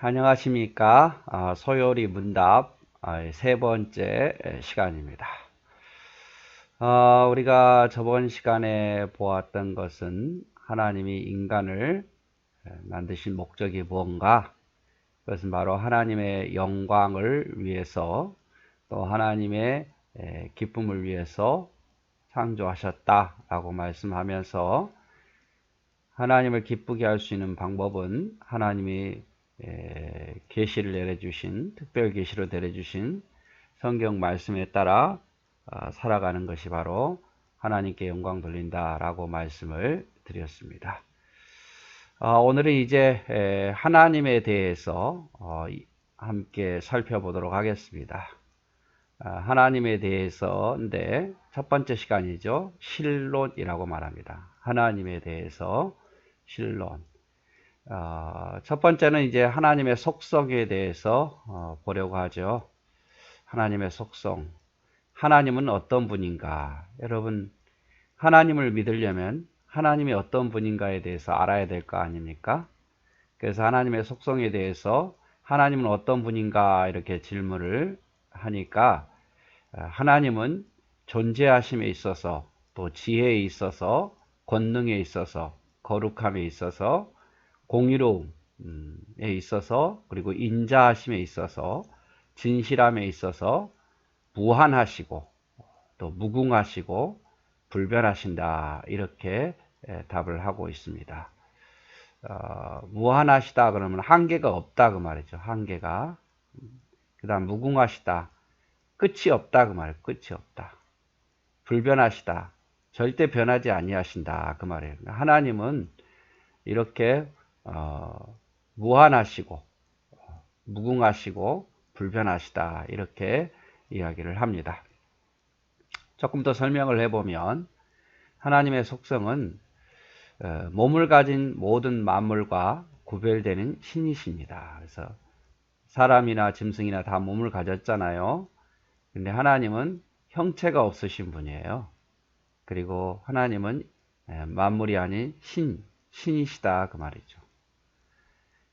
안녕하십니까. 아, 소요리 문답 아, 세 번째 시간입니다. 어, 우리가 저번 시간에 보았던 것은 하나님이 인간을 만드신 목적이 무언가? 그것은 바로 하나님의 영광을 위해서 또 하나님의 기쁨을 위해서 창조하셨다라고 말씀하면서 하나님을 기쁘게 할 수 있는 방법은 하나님이 계시를 내려주신 특별 계시로 내려주신 성경 말씀에 따라 어, 살아가는 것이 바로 하나님께 영광 돌린다라고 말씀을 드렸습니다. 어, 오늘은 이제 하나님에 대해서 어, 함께 살펴보도록 하겠습니다. 하나님에 대해서인데 첫 번째 시간이죠. 실론이라고 말합니다. 하나님에 대해서 실론. 어, 첫 번째는 이제 하나님의 속성에 대해서 어, 보려고 하죠. 하나님의 속성. 하나님은 어떤 분인가? 여러분, 하나님을 믿으려면 하나님이 어떤 분인가에 대해서 알아야 될 거 아닙니까? 그래서 하나님의 속성에 대해서 하나님은 어떤 분인가 이렇게 질문을 하니까 어, 하나님은 존재하심에 있어서 또 지혜에 있어서 권능에 있어서 거룩함에 있어서 공의로움에 있어서 그리고 인자하심에 있어서 진실함에 있어서 무한하시고 또 무궁하시고 불변하신다 이렇게 답을 하고 있습니다. 어, 무한하시다 그러면 한계가 없다 그 말이죠. 한계가 그 다음 무궁하시다 끝이 없다 그 말이에요. 끝이 없다. 불변하시다 절대 변하지 아니하신다 그 말이에요. 하나님은 이렇게 어, 무한하시고 무궁하시고 불변하시다 이렇게 이야기를 합니다. 조금 더 설명을 해보면 하나님의 속성은 어, 몸을 가진 모든 만물과 구별되는 신이십니다. 그래서 사람이나 짐승이나 다 몸을 가졌잖아요. 근데 하나님은 형체가 없으신 분이에요. 그리고 하나님은 만물이 아닌 신, 신이시다 그 말이죠.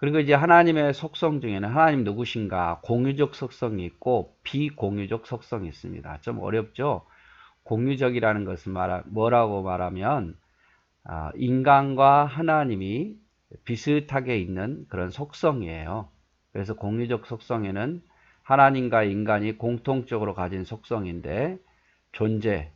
그리고 이제 하나님의 속성 중에는 하나님 누구신가 공유적 속성이 있고 비공유적 속성이 있습니다. 좀 어렵죠? 공유적이라는 것은 말하, 뭐라고 말하면 아, 인간과 하나님이 비슷하게 있는 그런 속성이에요. 그래서 공유적 속성에는 하나님과 인간이 공통적으로 가진 속성인데 존재,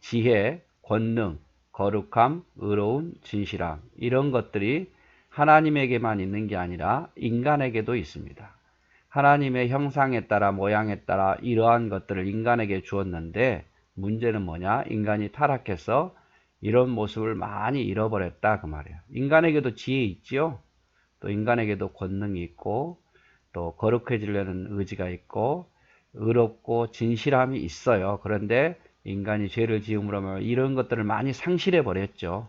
지혜, 권능, 거룩함, 의로움, 진실함 이런 것들이 하나님에게만 있는 게 아니라 인간에게도 있습니다. 하나님의 형상에 따라 모양에 따라 이러한 것들을 인간에게 주었는데 문제는 뭐냐? 인간이 타락해서 이런 모습을 많이 잃어버렸다 그 말이에요. 인간에게도 지혜 있지요. 또 인간에게도 권능이 있고 또 거룩해지려는 의지가 있고 의롭고 진실함이 있어요. 그런데 인간이 죄를 지음으로 이런 것들을 많이 상실해 버렸죠.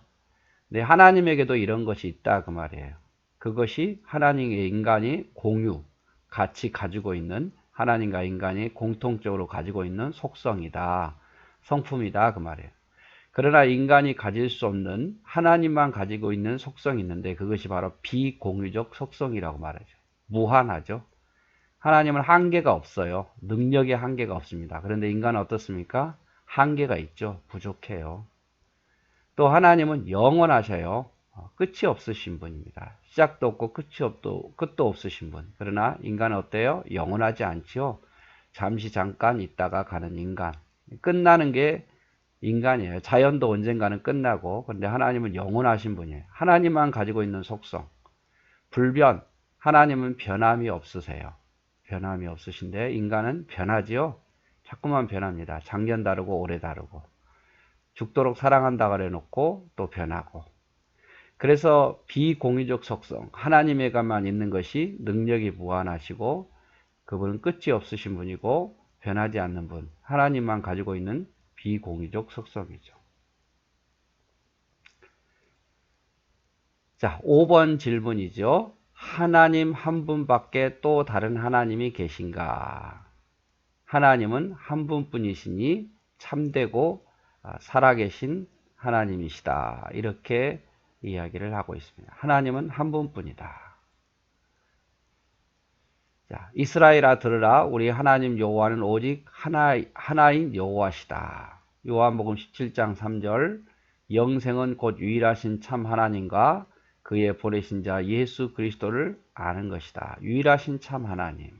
네, 하나님에게도 이런 것이 있다 그 말이에요. 그것이 하나님의 인간이 공유, 같이 가지고 있는 하나님과 인간이 공통적으로 가지고 있는 속성이다. 성품이다 그 말이에요. 그러나 인간이 가질 수 없는 하나님만 가지고 있는 속성이 있는데 그것이 바로 비공유적 속성이라고 말하죠. 무한하죠. 하나님은 한계가 없어요. 능력의 한계가 없습니다. 그런데 인간은 어떻습니까? 한계가 있죠. 부족해요. 또 하나님은 영원하셔요. 어, 끝이 없으신 분입니다. 시작도 없고 끝이 없도 끝도 없으신 분. 그러나 인간은 어때요? 영원하지 않지요. 잠시 잠깐 있다가 가는 인간. 끝나는 게 인간이에요. 자연도 언젠가는 끝나고 그런데 하나님은 영원하신 분이에요. 하나님만 가지고 있는 속성. 불변. 하나님은 변함이 없으세요. 변함이 없으신데 인간은 변하지요. 자꾸만 변합니다. 작년 다르고 올해 다르고. 죽도록 사랑한다 그래 놓고 또 변하고. 그래서 비공유적 속성, 하나님에게만 있는 것이 능력이 무한하시고 그분은 끝이 없으신 분이고 변하지 않는 분, 하나님만 가지고 있는 비공유적 속성이죠. 자, 5번 질문이죠. 하나님 한 분밖에 또 다른 하나님이 계신가? 하나님은 한 분뿐이시니 참되고 아, 살아계신 하나님이시다. 이렇게 이야기를 하고 있습니다. 하나님은 한 분뿐이다. 자, 이스라엘아 들으라 우리 하나님 여호와는 오직 하나 하나인 여호와시다. 요한복음 17장 3절 영생은 곧 유일하신 참 하나님과 그의 보내신 자 예수 그리스도를 아는 것이다. 유일하신 참 하나님.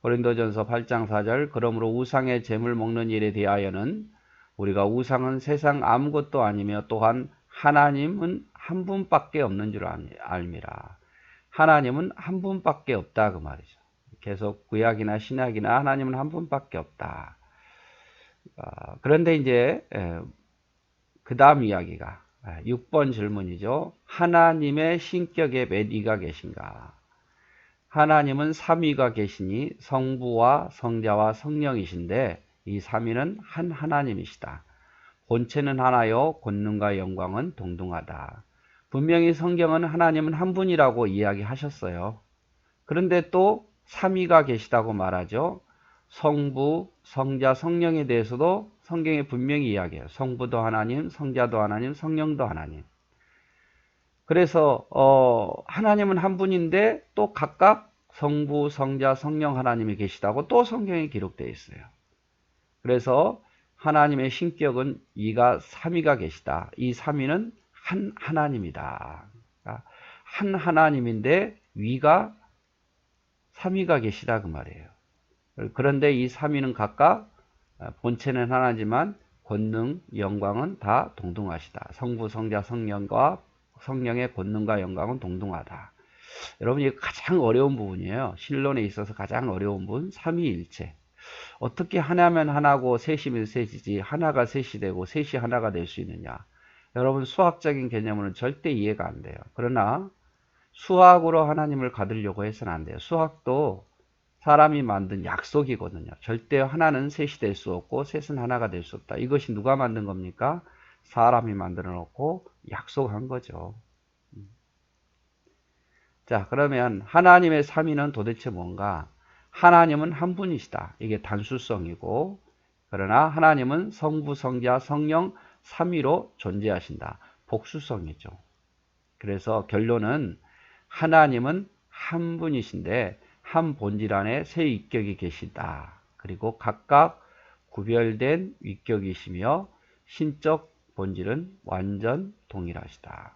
고린도전서 8장 4절 그러므로 우상의 재물 먹는 일에 대하여는 우리가 우상은 세상 아무것도 아니며 또한 하나님은 한 분밖에 없는 줄 알미라. 하나님은 한 분밖에 없다 그 말이죠. 계속 구약이나 신약이나 하나님은 한 분밖에 없다. 아, 그런데 이제 그 다음 이야기가 6번 질문이죠. 하나님의 신격에 몇 이가 계신가? 하나님은 삼위가 계시니 성부와 성자와 성령이신데 이 삼위는 한 하나님이시다. 본체는 하나요 권능과 영광은 동등하다. 분명히 성경은 하나님은 한 분이라고 이야기하셨어요. 그런데 또 삼위가 계시다고 말하죠. 성부, 성자, 성령에 대해서도 성경에 분명히 이야기해요. 성부도 하나님, 성자도 하나님, 성령도 하나님. 그래서 어, 하나님은 한 분인데 또 각각 성부, 성자, 성령 하나님이 계시다고 또 성경에 기록되어 있어요. 그래서 하나님의 신격은 이가 삼위가 계시다. 이 삼위는 한 하나님이다. 그러니까 한 하나님인데 위가 삼위가 계시다 그 말이에요. 그런데 이 삼위는 각각 본체는 하나지만 권능, 영광은 다 동등하시다. 성부, 성자, 성령과 성령의 권능과 영광은 동등하다. 여러분 이 가장 어려운 부분이에요. 신론에 있어서 가장 어려운 부분 삼위일체. 어떻게 하나면 하나고 셋이면 셋이지 하나가 셋이 되고 셋이 하나가 될 수 있느냐. 여러분 수학적인 개념으로는 절대 이해가 안 돼요. 그러나 수학으로 하나님을 가두려고 해서는 안 돼요. 수학도 사람이 만든 약속이거든요. 절대 하나는 셋이 될 수 없고 셋은 하나가 될 수 없다. 이것이 누가 만든 겁니까? 사람이 만들어 놓고 약속한 거죠. 자, 그러면 하나님의 삼위는 도대체 뭔가? 하나님은 한 분이시다. 이게 단수성이고, 그러나 하나님은 성부, 성자, 성령, 삼위로 존재하신다. 복수성이죠. 그래서 결론은 하나님은 한 분이신데 한 본질 안에 세 위격이 계시다. 그리고 각각 구별된 위격이시며 신적 본질은 완전 동일하시다.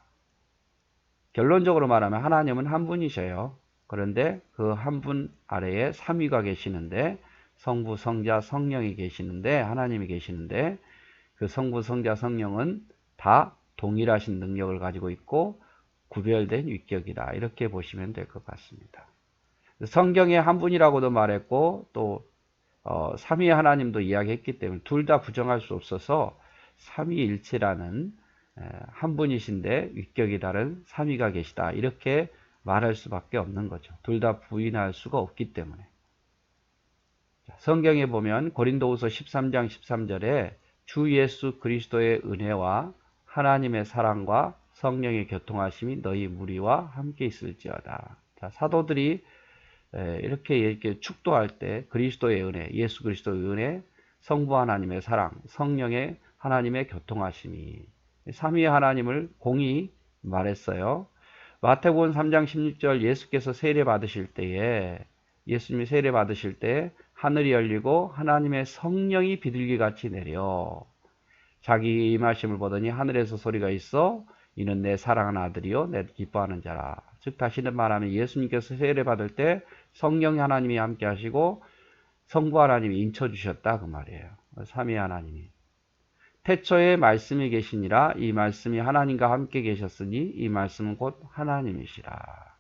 결론적으로 말하면 하나님은 한 분이셔요. 그런데 그 한 분 아래에 삼위가 계시는데 성부, 성자, 성령이 계시는데 하나님이 계시는데 그 성부, 성자, 성령은 다 동일하신 능력을 가지고 있고 구별된 위격이다. 이렇게 보시면 될 것 같습니다. 성경에 한 분이라고도 말했고 또 어, 삼위 하나님도 이야기했기 때문에 둘 다 부정할 수 없어서 삼위일체라는 한 분이신데 위격이 다른 삼위가 계시다. 이렇게 말할 수밖에 없는 거죠. 둘 다 부인할 수가 없기 때문에. 성경에 보면 고린도후서 13장 13절에 주 예수 그리스도의 은혜와 하나님의 사랑과 성령의 교통하심이 너희 무리와 함께 있을지어다. 자, 사도들이 이렇게 이렇게 축도할 때 그리스도의 은혜, 예수 그리스도의 은혜, 성부 하나님의 사랑, 성령의 하나님의 교통하심이 삼위 하나님을 공히 말했어요. 마태복음 3장 16절 예수께서 세례 받으실 때에 예수님이 세례 받으실 때 하늘이 열리고 하나님의 성령이 비둘기 같이 내려 자기 임하심을 보더니 하늘에서 소리가 있어 이는 내 사랑하는 아들이요 내 기뻐하는 자라. 즉 다시는 말하면 예수님께서 세례 받을 때 성령 하나님이 함께 하시고 성부 하나님이 인쳐 주셨다 그 말이에요. 삼위 하나님이 태초에 말씀이 계시니라 이 말씀이 하나님과 함께 계셨으니 이 말씀은 곧 하나님이시라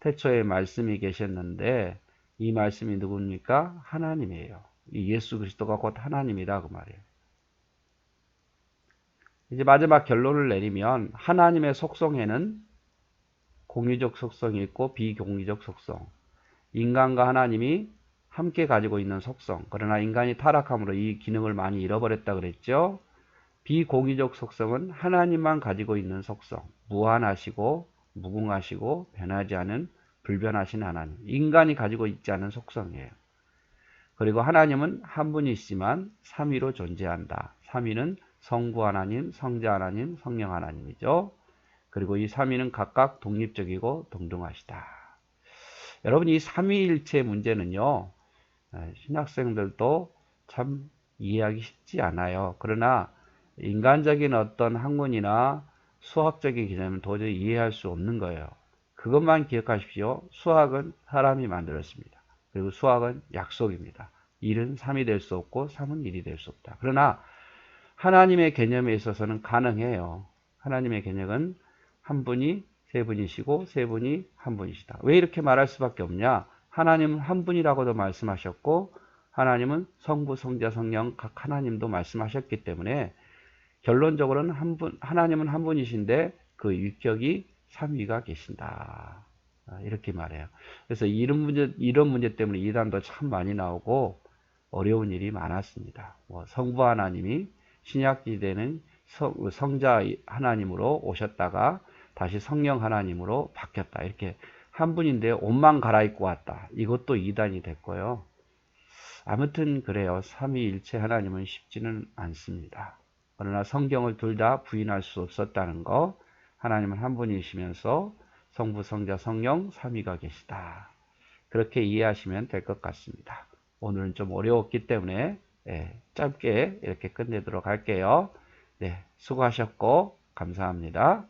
태초에 말씀이 계셨는데 이 말씀이 누굽니까? 하나님이에요. 이 예수 그리스도가 곧 하나님이다 그 말이에요. 이제 마지막 결론을 내리면 하나님의 속성에는 공유적 속성이 있고 비공유적 속성. 인간과 하나님이 함께 가지고 있는 속성. 그러나 인간이 타락함으로 이 기능을 많이 잃어버렸다 그랬죠. 비공유적 속성은 하나님만 가지고 있는 속성. 무한하시고 무궁하시고 변하지 않은 불변하신 하나님, 인간이 가지고 있지 않은 속성이에요. 그리고 하나님은 한 분이시지만 삼위로 존재한다. 삼위는 성부 하나님, 성자 하나님, 성령 하나님이죠. 그리고 이 삼위는 각각 독립적이고 동등하시다. 여러분 이 삼위일체 문제는요. 에, 신학생들도 참 이해하기 쉽지 않아요. 그러나 인간적인 어떤 학문이나 수학적인 개념은 도저히 이해할 수 없는 거예요. 그것만 기억하십시오. 수학은 사람이 만들었습니다. 그리고 수학은 약속입니다. 1은 3이 될 수 없고 3은 1이 될 수 없다. 그러나 하나님의 개념에 있어서는 가능해요. 하나님의 개념은 한 분이 세 분이시고 세 분이 한 분이시다. 왜 이렇게 말할 수밖에 없냐? 하나님은 한 분이라고도 말씀하셨고 하나님은 성부, 성자, 성령 각 하나님도 말씀하셨기 때문에 결론적으로는 한 분, 하나님은 한 분이신데 그 유격이 삼위가 계신다. 아, 이렇게 말해요. 그래서 이런 문제, 이런 문제 때문에 이단도 참 많이 나오고 어려운 일이 많았습니다. 뭐 성부 하나님이 신약시대는 성, 자 하나님으로 오셨다가 다시 성령 하나님으로 바뀌었다. 이렇게 한 분인데 옷만 갈아입고 왔다. 이것도 이단이 됐고요. 아무튼 그래요. 삼위일체 하나님은 쉽지는 않습니다. 그러나 성경을 둘 다 부인할 수 없었다는 거, 하나님은 한 분이시면서 성부, 성자, 성령, 삼위가 계시다. 그렇게 이해하시면 될 것 같습니다. 오늘은 좀 어려웠기 때문에 예, 짧게 이렇게 끝내도록 할게요. 네, 수고하셨고 감사합니다.